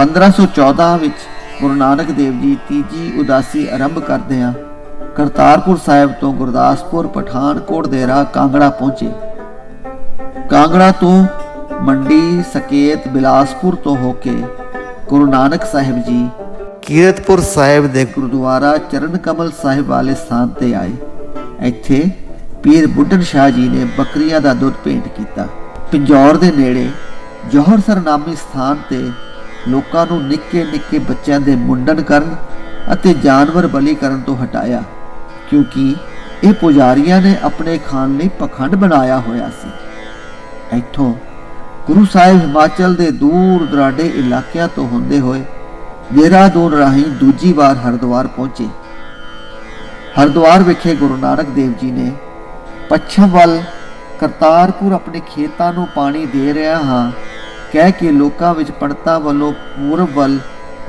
1514 ਵਿੱਚ ਗੁਰੂ ਨਾਨਕ ਦੇਵ ਜੀ ਤੀਜੀ ਉਦਾਸੀ ਆਰੰਭ ਕਰਦਿਆਂ ਕਰਤਾਰਪੁਰ ਸਾਹਿਬ ਤੋਂ ਗੁਰਦਾਸਪੁਰ, ਪਠਾਨਕੋਟ ਦੇ ਰਾਹ ਕਾਂਗੜਾ ਪਹੁੰਚੇ। ਕਾਂਗੜਾ ਤੋਂ ਮੰਡੀ, ਸਕੇਤ, ਬਿਲਾਸਪੁਰ ਤੋਂ ਹੋ ਕੇ ਗੁਰੂ ਨਾਨਕ ਸਾਹਿਬ ਜੀ ਕੀਰਤਪੁਰ ਸਾਹਿਬ ਦੇ ਗੁਰਦੁਆਰਾ ਚਰਨ ਕਮਲ ਸਾਹਿਬ ਵਾਲੇ ਸਥਾਨ ਤੇ ਆਏ। ਇੱਥੇ ਪੀਰ ਬੁੱਢਨ ਸ਼ਾਹ ਜੀ ਨੇ ਬੱਕਰੀਆਂ ਦਾ ਦੁੱਧ ਭੇਂਟ ਕੀਤਾ। ਪਿੰਜੌਰ ਦੇ ਨੇੜੇ ਜੋਹਰਸਰ ਨਾਮੀ ਸਥਾਨ ਤੇ ਲੋਕਾਂ ਨੂੰ ਨਿੱਕੇ ਨਿੱਕੇ ਬੱਚਿਆਂ ਦੇ ਮੁੰਡਨ ਕਰਨ ਅਤੇ ਜਾਨਵਰ ਬਲੀ ਕਰਨ ਤੋਂ ਹਟਾਇਆ, ਕਿਉਂਕਿ ਇਹ ਪੁਜਾਰੀਆਂ ਨੇ ਆਪਣੇ ਖਾਨ ਲਈ ਪਖੰਡ ਬਣਾਇਆ ਹੋਇਆ ਸੀ। ਇੱਥੋਂ ਗੁਰੂ ਸਾਹਿਬ ਹਿਮਾਚਲ ਦੇ ਦੂਰ ਦਰਾਡੇ ਇਲਾਕਿਆਂ ਤੋਂ ਹੁੰਦੇ ਹੋਏ ਦੇਹਰਾਦੂਨ ਰਾਹੀਂ ਦੂਜੀ ਵਾਰ ਹਰਿਦੁਆਰ ਪਹੁੰਚੇ। ਹਰਿਦੁਆਰ ਵਿਖੇ ਗੁਰੂ ਨਾਨਕ ਦੇਵ ਜੀ ਨੇ ਪੱਛਮ ਵੱਲ ਕਰਤਾਰਪੁਰ ਆਪਣੇ ਖੇਤਾਂ ਨੂੰ ਪਾਣੀ ਦੇ ਰਿਹਾ ਹਾਂ ਕਹਿ ਕੇ ਲੋਕਾਂ ਵਿੱਚ ਪੰਡਤਾਂ ਵੱਲੋਂ ਪੂਰਬ ਵੱਲ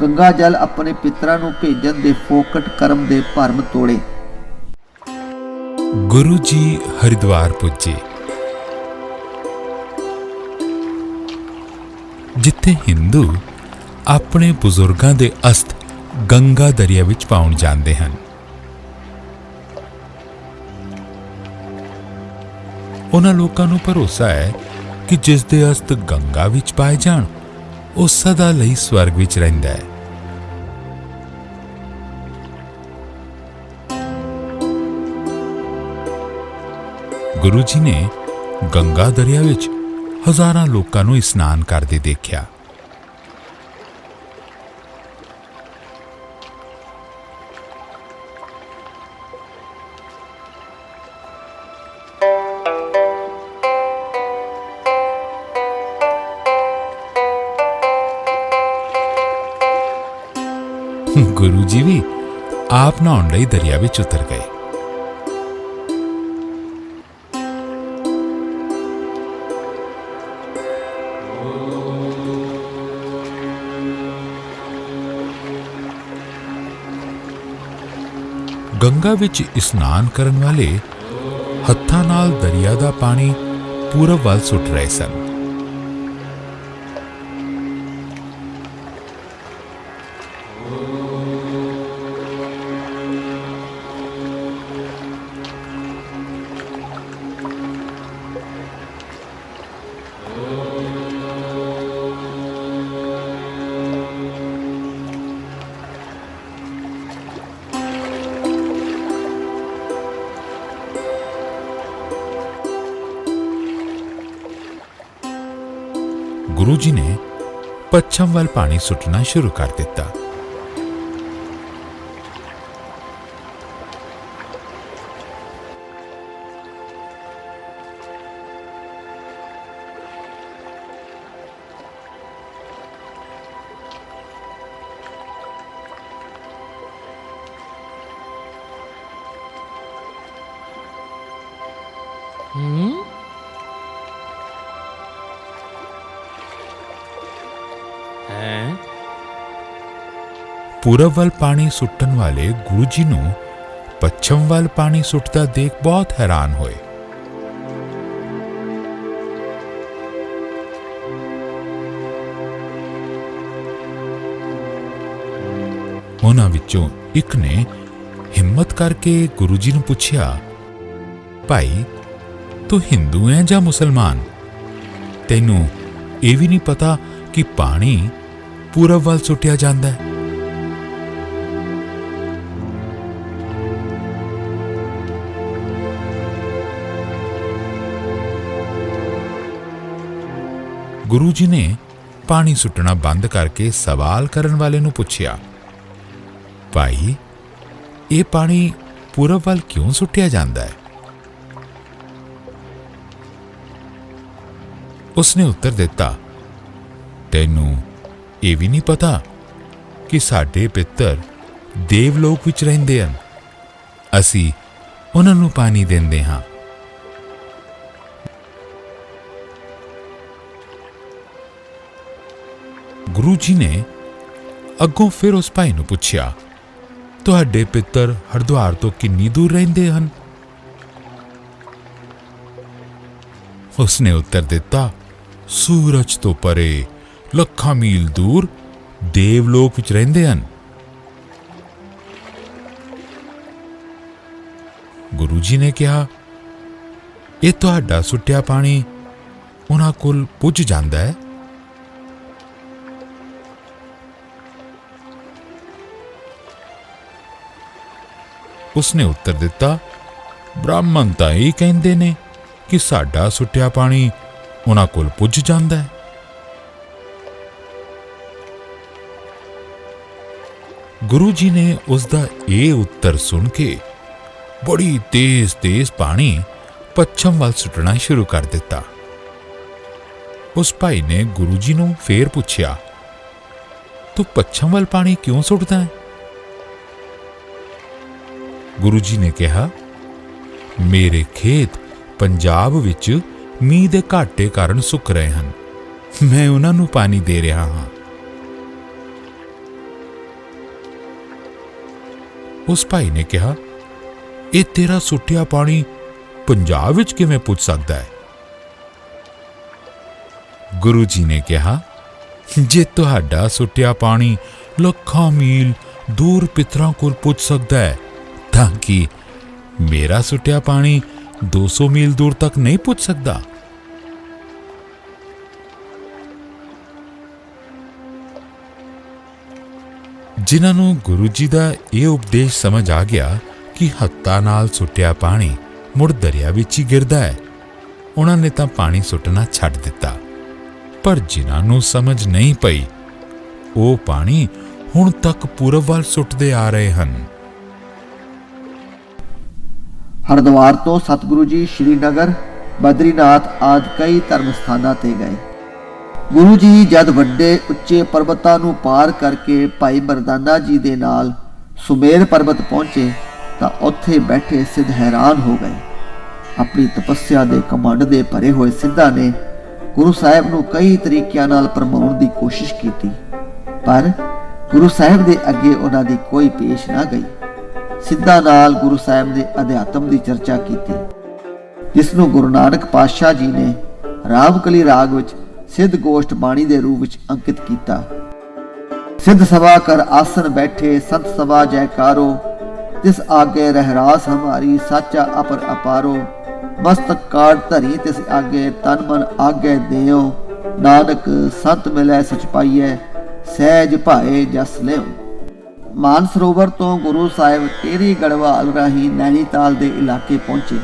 ਗੰਗਾ ਜਲ ਆਪਣੇ ਪਿਤਰਾਂ ਨੂੰ ਭੇਜਣ ਦੇ ਫੋਕਟ ਕਰਮ ਦੇ ਭਰਮ ਤੋੜੇ। ਗੁਰੂ ਜੀ ਹਰਿਦੁਆਰ ਪੁੱਜੇ। ਜਿੱਥੇ ਹਿੰਦੂ ਆਪਣੇ ਬਜ਼ੁਰਗਾਂ ਦੇ ਅਸਥ ਗੰਗਾ ਦਰਿਆ ਵਿੱਚ ਪਾਉਣ ਜਾਂਦੇ ਹਨ। ਉਹਨਾਂ ਲੋਕਾਂ ਨੂੰ ਭਰੋਸਾ ਹੈ ਕਿ ਜਿਸ ਦੇ ਅਸਥ ਗੰਗਾ ਵਿੱਚ ਪਾਏ ਜਾਣ, ਉਹ ਸਦਾ ਲਈ ਸਵਰਗ ਵਿੱਚ ਰਹਿੰਦਾ ਹੈ। ਗੁਰੂ ਜੀ ਨੇ ਗੰਗਾ ਦਰਿਆ ਵਿੱਚ ਹਜ਼ਾਰਾਂ ਲੋਕਾਂ ਨੂੰ ਇਸ਼ਨਾਨ ਕਰਦੇ ਦੇਖਿਆ। ਗੁਰੂ ਜੀ ਵੀ ਆਪ ਨਹਾਉਣ ਲਈ ਦਰਿਆ ਵਿੱਚ ਉਤਰ ਗਏ। ਗੰਗਾ ਵਿੱਚ ਇਸ਼ਨਾਨ ਕਰਨ ਵਾਲੇ ਹੱਥਾਂ ਨਾਲ ਦਰਿਆ ਦਾ ਪਾਣੀ ਪੂਰਬ ਵੱਲ ਸੁੱਟ ਰਹੇ ਸਨ। ਜੀ ਨੇ ਪੱਛਮ ਵੱਲ ਪਾਣੀ ਸੁੱਟਣਾ ਸ਼ੁਰੂ ਕਰ ਦਿੱਤਾ। ਹੈ? ਪੂਰਬ ਵੱਲ ਪਾਣੀ ਸੁੱਟਣ ਵਾਲੇ ਗੁਰੂ ਜੀ ਨੂੰ ਪੱਛਮ ਵੱਲ ਪਾਣੀ ਸੁੱਟਦਾ ਦੇਖ ਬਹੁਤ ਹੈਰਾਨ ਹੋਏ। ਉਹਨਾਂ ਵਿੱਚੋਂ ਇੱਕ ਨੇ ਹਿੰਮਤ ਕਰਕੇ ਗੁਰੂ ਜੀ ਨੂੰ ਪੁੱਛਿਆ, ਭਾਈ, ਤੂੰ ਹਿੰਦੂ ਹੈ ਜਾਂ ਮੁਸਲਮਾਨ? ਤੈਨੂੰ ਇਹ ਵੀ ਨਹੀਂ ਪਤਾ ਕਿ ਪਾਣੀ ਪੂਰਬ ਵੱਲ ਸੁੱਟਿਆ ਜਾਂਦਾ ਹੈ। ਗੁਰੂ ਜੀ ਨੇ ਪਾਣੀ ਸੁੱਟਣਾ ਬੰਦ ਕਰਕੇ ਸਵਾਲ ਕਰਨ ਵਾਲੇ ਨੂੰ ਪੁੱਛਿਆ, ਭਾਈ, ਇਹ ਪਾਣੀ ਪੂਰਬ ਵੱਲ ਕਿਉਂ ਸੁੱਟਿਆ ਜਾਂਦਾ ਹੈ? ਉਸਨੇ ਉੱਤਰ ਦਿੱਤਾ, ਤੈਨੂੰ ਇਹ ਵੀ ਨਹੀਂ ਪਤਾ ਕਿ ਸਾਡੇ ਪਿੱਤਰ ਦੇਵਲੋਕ ਵਿੱਚ ਰਹਿੰਦੇ ਹਨ। ਅਸੀਂ ਉਹਨਾਂ ਨੂੰ ਪਾਣੀ ਦਿੰਦੇ ਹਾਂ। ਗੁਰੂ ਜੀ ਨੇ ਅੱਗੋਂ ਫਿਰ ਉਸ ਭਾਈ ਨੂੰ ਪੁੱਛਿਆ, ਤੁਹਾਡੇ ਪਿੱਤਰ ਹਰਦੁਆਰ ਤੋਂ ਕਿੰਨੀ ਦੂਰ ਰਹਿੰਦੇ ਹਨ? ਉਸਨੇ ਉੱਤਰ ਦਿੱਤਾ, ਸੂਰਜ ਤੋਂ ਪਰੇ ਲੱਖਾਂ ਮੀਲ ਦੂਰ ਦੇਵਲੋਕ ਵਿੱਚ ਰਹਿੰਦੇ ਹਨ। ਗੁਰੂ ਜੀ ਨੇ ਕਿਹਾ, ਇਹ ਤੁਹਾਡਾ ਸੁੱਟਿਆ ਪਾਣੀ ਉਹਨਾਂ ਕੋਲ ਪੁੱਜ ਜਾਂਦਾ ਹੈ? ਉਸਨੇ ਉੱਤਰ ਦਿੱਤਾ, ਬ੍ਰਾਹਮਣ ਤਾਂ ਇਹ ਕਹਿੰਦੇ ਨੇ ਕਿ ਸਾਡਾ ਸੁੱਟਿਆ ਪਾਣੀ ਉਹਨਾਂ ਕੋਲ ਪੁੱਜ ਜਾਂਦਾ ਹੈ। ਗੁਰੂ ਜੀ ਨੇ ਉਸ ਦਾ ਇਹ ਉੱਤਰ ਸੁਣ ਕੇ ਬੜੀ ਤੇਜ਼-ਤੇਜ਼ ਪਾਣੀ ਪੱਛਮ ਵੱਲ ਸੁੱਟਣਾ ਸ਼ੁਰੂ ਕਰ ਦਿੱਤਾ। ਉਸ ਭਾਈ ਨੇ ਗੁਰੂ ਜੀ ਨੂੰ ਫੇਰ ਪੁੱਛਿਆ, ਤੂੰ ਪੱਛਮ ਵੱਲ ਪਾਣੀ ਕਿਉਂ ਸੁੱਟਦਾ ਹੈ? ਗੁਰੂ ਜੀ ਨੇ ਕਿਹਾ, ਮੇਰੇ ਖੇਤ ਪੰਜਾਬ ਵਿੱਚ ਮੀਂਹ ਦੇ ਘਾਟੇ ਕਾਰਨ ਸੁੱਕ ਰਹੇ ਹਨ। ਮੈਂ ਉਹਨਾਂ ਨੂੰ ਪਾਣੀ ਦੇ ਰਿਹਾ ਹਾਂ। ਉਸ ਭਾਈ ਨੇ ਕਿਹਾ, ਇਹ ਤੇਰਾ ਸੁੱਟਿਆ ਪਾਣੀ ਪੰਜਾਬ ਵਿੱਚ ਕਿਵੇਂ ਪੁੱਜ ਸਕਦਾ ਹੈ? ਗੁਰੂ ਜੀ ਨੇ ਕਿਹਾ, ਜੇ ਤੁਹਾਡਾ ਸੁੱਟਿਆ ਪਾਣੀ ਲੱਖਾਂ ਮੀਲ ਦੂਰ ਪਿਤਰਾਂ ਕੋਲ ਪੁੱਜ ਸਕਦਾ ਹੈ ਤਾਂ ਕਿ ਮੇਰਾ ਸੁੱਟਿਆ ਪਾਣੀ 200 ਮੀਲ ਦੂਰ ਤੱਕ ਨਹੀਂ ਪੁੱਜ ਸਕਦਾ। ਜਿਨ੍ਹਾਂ ਨੂੰ ਗੁਰੂ ਜੀ ਦਾ ਇਹ ਉਪਦੇਸ਼ ਸਮਝ ਆ ਗਿਆ ਕਿ ਹੱਥਾਂ ਨਾਲ ਸੁੱਟਿਆ ਪਾਣੀ ਮੁੜ ਦਰਿਆ ਵਿੱਚ ਹੀ ਗਿਰਦਾ ਹੈ, ਉਹਨਾਂ ਨੇ ਤਾਂ ਪਾਣੀ ਸੁੱਟਣਾ ਛੱਡ ਦਿੱਤਾ। ਪਰ ਜਿਨ੍ਹਾਂ ਨੂੰ ਸਮਝ ਨਹੀਂ ਪਈ, ਉਹ ਪਾਣੀ ਹੁਣ ਤੱਕ ਪੂਰਬ ਵੱਲ ਸੁੱਟਦੇ ਆ ਰਹੇ ਹਨ। ਹਰਿਦੁਆਰ ਤੋਂ ਸਤਿਗੁਰੂ ਜੀ ਸ਼੍ਰੀਨਗਰ, ਬਦਰੀਨਾਥ ਆਦਿ ਕਈ ਧਰਮ ਸਥਾਨਾਂ ਤੇ ਗਏ। ਗੁਰੂ ਜੀ ਜਦ ਵੱਡੇ ਉੱਚੇ ਪਰਬਤਾਂ ਨੂੰ ਪਾਰ ਕਰਕੇ ਭਾਈ ਮਰਦਾਨਾ ਜੀ ਦੇ ਨਾਲ ਸੁਮੇਰ ਪਰਬਤ ਪਹੁੰਚੇ ਤਾਂ ਉੱਥੇ ਬੈਠੇ ਸਿੱਧ ਹੈਰਾਨ ਹੋ ਗਏ। ਆਪਣੀ ਤਪੱਸਿਆ ਦੇ ਕਮੰਡ ਦੇ ਭਰੇ ਹੋਏ ਸਿੱਧਾਂ ਨੇ ਗੁਰੂ ਸਾਹਿਬ ਨੂੰ ਕਈ ਤਰੀਕਿਆਂ ਨਾਲ ਪਰਮਾਉਣ ਦੀ ਕੋਸ਼ਿਸ਼ ਕੀਤੀ, ਪਰ ਗੁਰੂ ਸਾਹਿਬ ਦੇ ਅੱਗੇ ਉਹਨਾਂ ਦੀ ਕੋਈ ਪੇਸ਼ ਨਾ ਗਈ। ਸਿੱਧਾ ਨਾਲ ਗੁਰੂ ਸਾਹਿਬ ਦੇ ਅਧਿਆਤਮ ਦੀ ਚਰਚਾ ਕੀਤੀ, ਜਿਸ ਨੂੰ ਗੁਰੂ ਨਾਨਕ ਪਾਤਸ਼ਾਹ ਜੀ ਨੇ ਰਾਵਕਲੀ ਰਾਗ ਵਿੱਚ ਸਿੱਧ ਗੋਸ਼ਟ ਬਾਣੀ ਦੇ ਰੂਪ ਵਿੱਚ ਅੰਕਿਤ ਕੀਤਾ। ਸਿੱਧ ਸਭਾ ਕਰ ਆਸਨ ਬੈਠੇ, ਸੰਤ ਸਭਾ ਜੈਕਾਰੋ, ਤਿਸ ਆਗੇ ਰਹਿਰਾਸ ਹਮਾਰੀ, ਸਾਚਾ ਅਪਰ ਅਪਾਰੋ, ਮਸਤਕ ਕਾੜ ਧਰੀ ਤਿਸ ਆਗੇ, ਤਨ ਮਨ ਆਗੇ ਦਿਓ। ਨਾਨਕ ਸੰਤ ਮਿਲੈ ਸਚ ਪਾਈਐ, ਸਹਿਜ ਭਾਏ ਜਸ ਲਿਓ। ਮਾਨ ਸਰੋਵਰ ਤੋਂ ਗੁਰੂ ਸਾਹਿਬ ਤੇਰੀ ਗੜਵਾਲ ਰਾਹੀਂ ਨੈਣੀਤਾਲ ਦੇ ਇਲਾਕੇ ਪਹੁੰਚੇ।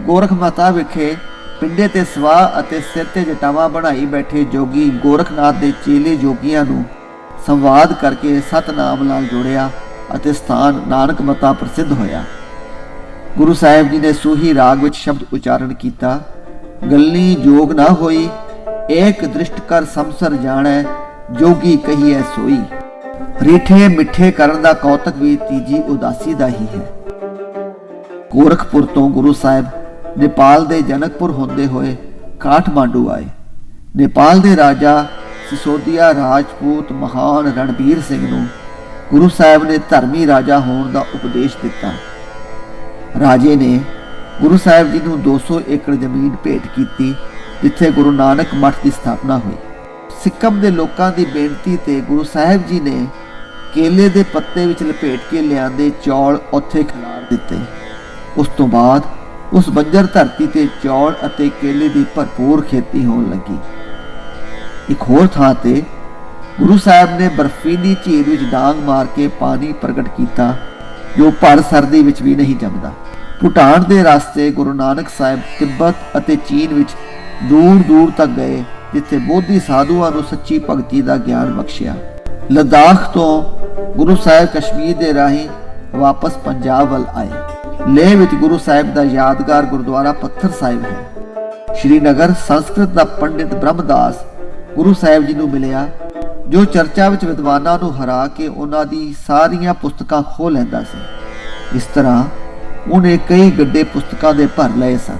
ਗੋਰਖ ਮਾਤਾ ਵਿਖੇ ਪਿੰਡੇ ਤੇ ਸਵਾਹ ਅਤੇ ਸਿਰ ਤੇ ਜਟਾਵਾਂ ਬਣਾਈ ਬੈਠੇ ਜੋਗੀ ਗੋਰਖਨਾਥ ਦੇ ਚੇਲੇ ਜੋਗੀਆਂ ਨੂੰ ਸੰਵਾਦ ਕਰਕੇ ਸਤਨਾਮ ਨਾਲ ਜੋੜਿਆ ਅਤੇ ਸਥਾਨ ਨਾਨਕ ਮਤਾ ਪ੍ਰਸਿੱਧ ਹੋਇਆ। ਗੁਰੂ ਸਾਹਿਬ ਜੀ ਨੇ ਸੂਹੀ ਰਾਗ ਵਿੱਚ ਸ਼ਬਦ ਉਚਾਰਨ ਕੀਤਾ ਗੱਲੀ ਜੋਗ ਨਾ ਹੋਈ, ਏਕ ਦ੍ਰਿਸ਼ਟ ਕਰ ਸੰਸਰ ਜਾਣੈ, ਜੋਗੀ ਕਹੀਐ ਸੋਈ। ਰੀਠੇ ਮਿੱਠੇ ਕਰਨ ਦਾ ਕੌਤਕ ਵੀ ਤੀਜੀ ਉਦਾਸੀ ਦਾ ਹੀ ਹੈ। ਗੋਰਖਪੁਰ ਤੋਂ ਗੁਰੂ ਸਾਹਿਬ ਨੇਪਾਲ ਦੇ ਜਨਕਪੁਰ ਹੁੰਦੇ ਹੋਏ ਕਾਠਮਾਂਡੂ ਆਏ। ਨੇਪਾਲ ਦੇ ਰਾਜਾ ਸਿਸੋਦੀਆ ਰਾਜਪੂਤ ਮਹਾਨ ਰਣਬੀਰ ਸਿੰਘ ਨੂੰ ਗੁਰੂ ਸਾਹਿਬ ਨੇ ਧਰਮੀ ਰਾਜਾ ਹੋਣ ਦਾ ਉਪਦੇਸ਼ ਦਿੱਤਾ। ਰਾਜੇ ਨੇ ਗੁਰੂ ਸਾਹਿਬ ਜੀ ਨੂੰ 200 ਏਕੜ ਜ਼ਮੀਨ ਭੇਟ ਕੀਤੀ, ਜਿੱਥੇ ਗੁਰੂ ਨਾਨਕ ਮੱਠ ਦੀ ਸਥਾਪਨਾ ਹੋਈ। ਸਿੱਕਮ ਦੇ ਲੋਕਾਂ ਦੀ ਬੇਨਤੀ ਤੇ ਗੁਰੂ ਸਾਹਿਬ ਜੀ ਨੇ ਕੇਲੇ ਦੇ ਪੱਤੇ ਵਿੱਚ ਲਪੇਟ ਕੇ ਲਿਆਂਦੇ ਚੌਲ ਉੱਥੇ ਖਿਲਾਰ ਦਿੱਤੇ। ਉਸ ਤੋਂ ਬਾਅਦ ਉਸ ਬੰਜਰ ਧਰਤੀ ਤੇ ਚੌਲ ਅਤੇ ਕੇਲੇ ਦੀ ਭਰਪੂਰ ਖੇਤੀ ਹੋਣ ਲੱਗੀ। ਇੱਕ ਹੋਰ ਥਾਂ ਤੇ ਗੁਰੂ ਸਾਹਿਬ ਨੇ ਬਰਫੀਲੀ ਝੀਲ ਵਿੱਚ ਡਾਂਗ ਮਾਰ ਕੇ ਪਾਣੀ ਪ੍ਰਗਟ ਕੀਤਾ, ਜੋ ਭਰ ਸਰਦੀ ਵਿੱਚ ਵੀ ਨਹੀਂ ਜੰਮਦਾ। ਭੂਟਾਨ ਦੇ ਰਸਤੇ ਗੁਰੂ ਨਾਨਕ ਸਾਹਿਬ ਤਿੱਬਤ ਅਤੇ ਚੀਨ ਵਿੱਚ ਦੂਰ ਦੂਰ ਤੱਕ ਗਏ, ਜਿੱਥੇ ਬੋਧੀ ਸਾਧੂਆਂ ਨੂੰ ਸੱਚੀ ਭਗਤੀ ਦਾ ਗਿਆਨ ਬਖਸ਼ਿਆ। ਲਦਾਖ ਤੋਂ ਗੁਰੂ ਸਾਹਿਬ ਕਸ਼ਮੀਰ ਦੇ ਰਾਹੀਂ ਵਾਪਸ ਪੰਜਾਬ ਵੱਲ ਆਏ। ਲੇਹ ਵਿੱਚ ਗੁਰੂ ਸਾਹਿਬ ਦਾ ਯਾਦਗਾਰ ਗੁਰਦੁਆਰਾ ਪੱਥਰ ਸਾਹਿਬ ਹੈ। ਸ਼੍ਰੀਨਗਰ ਸੰਸਕ੍ਰਿਤ ਦਾ ਪੰਡਿਤ ਬ੍ਰਹਮਦਾਸ ਗੁਰੂ ਸਾਹਿਬ ਜੀ ਨੂੰ ਮਿਲਿਆ, ਜੋ ਚਰਚਾ ਵਿੱਚ ਵਿਦਵਾਨਾਂ ਨੂੰ ਹਰਾ ਕੇ ਉਹਨਾਂ ਦੀ ਸਾਰੀਆਂ ਪੁਸਤਕਾਂ ਖੋਹ ਲੈਂਦਾ ਸੀ। ਇਸ ਤਰ੍ਹਾਂ ਉਹਨੇ ਕਈ ਗੱਡੇ ਪੁਸਤਕਾਂ ਦੇ ਭਰ ਲਏ ਸਨ।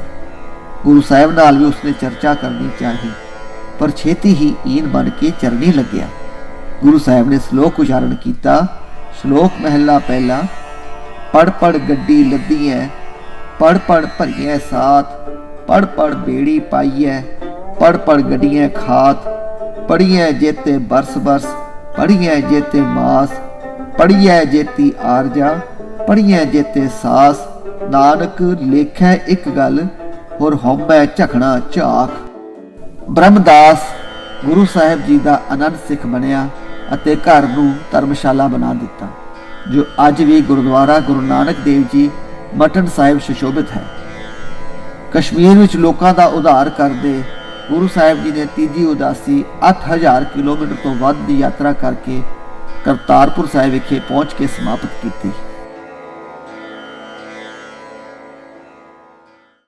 ਗੁਰੂ ਸਾਹਿਬ ਨਾਲ ਵੀ ਉਸਨੇ ਚਰਚਾ ਕਰਨੀ ਚਾਹੀ, ਪਰ ਛੇਤੀ ਹੀ ਈਨ ਬਣ ਕੇ ਚਰਨੀ ਲੱਗਿਆ। ਗੁਰੂ ਸਾਹਿਬ ਨੇ ਸ਼ਲੋਕ ਉਚਾਰਨ ਕੀਤਾ। ਸ਼ਲੋਕ ਮਹਿਲਾ ਪਹਿਲਾ, ਪੜ ਪੜ ਗੱਡੀ ਲੱਦੀ ਐ, ਪੜ ਪੜ ਭਰੀਐ ਸਾਥ, ਪੜ ਪੜ ਬੇੜੀ ਪਾਈਐ, ਪੜ ਪੜ ਗੱਡੀਆਂ ਖਾਤ, ਪੜੀਐ ਜੇਤੇ ਬਰਸ ਬਰਸ, ਪੜੀਐ ਜੇਤੇ ਮਾਸ, ਪੜੀਐ ਜੇਤੀ ਆਰਜਾ, ਪੜੀਐ ਜੇਤੇ ਸਾਸ, ਨਾਨਕ ਲੇਖੈ ਇੱਕ ਗੱਲ, ਹੋਰ ਹਉਮੈ ਝਖਣਾ ਝਾਕ ਬ੍ਰਹਮਦਾਸ ਗੁਰੂ ਸਾਹਿਬ ਜੀ ਦਾ ਅਨੰਦ ਸਿੱਖ ਬਣਿਆ। ਅਤੇ ਘਰ ਨੂੰ ਧਰਮਸ਼ਾਲਾ ਬਣਾ ਦਿੱਤਾ, ਜੋ ਅੱਜ ਵੀ ਗੁਰਦੁਆਰਾ ਗੁਰੂ ਨਾਨਕ ਦੇਵ ਜੀ ਮਟਨ ਸਾਹਿਬ ਸੁਸ਼ੋਭਿਤ ਹੈ। ਕਸ਼ਮੀਰ ਵਿੱਚ ਲੋਕਾਂ ਦਾ ਉਧਾਰ ਕਰਦੇ ਗੁਰੂ ਸਾਹਿਬ ਜੀ ਨੇ ਤੀਜੀ ਉਦਾਸੀ 8000 ਕਿਲੋਮੀਟਰ ਤੋਂ ਵੱਧ ਦੀ ਯਾਤਰਾ ਕਰਕੇ ਕਰਤਾਰਪੁਰ ਸਾਹਿਬ ਵਿਖੇ ਪਹੁੰਚ ਕੇ ਸਮਾਪਤ ਕੀਤੀ।